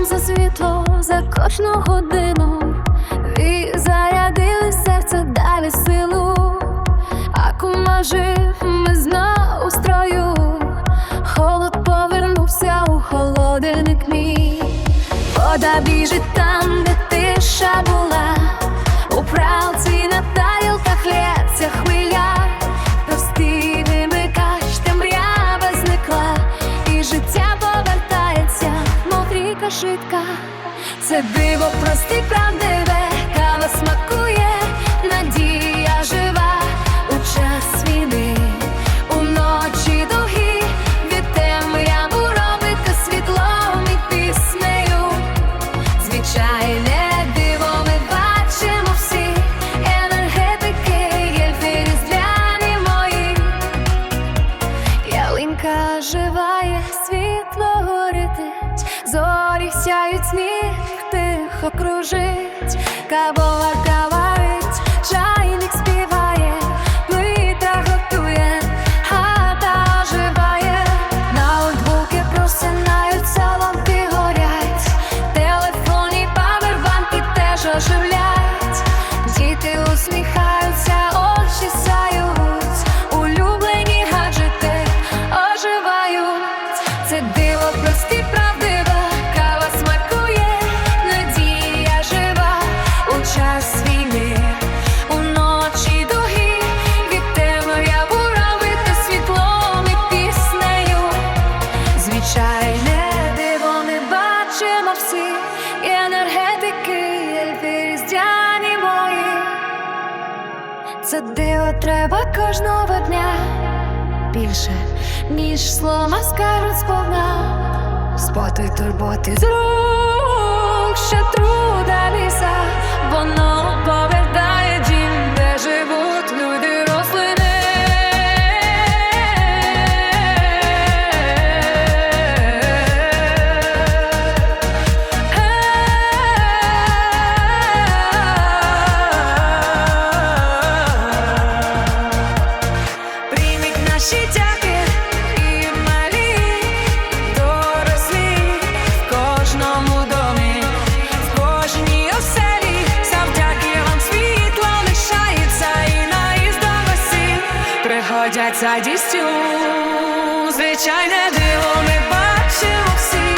Дякуєм за світло, за кожну годину. І зарядили серце, дали силу, а кума жив, ми знову у строю, холод повернувся у холодильник мій, вода біжить там, де тиша була, у пралці на тарілках лється хвиля. Швидка. Це диво прості правдиве, зорі сяють сніг, тихо кружить, кавова каварить, чайник співає, плита готує, хата оживає, ноутбуки просинаються, лампи горять, телефоні павербанки теж оживлять, діти усміхаються, очі сяють, всі, і енергетики, ельфи різдвяні мої. Це диво треба кожного дня більше, ніж слова скажуть сповна. Споти турботи з рук, ще Родяться дістю, звичайне диво ми бачимо всі.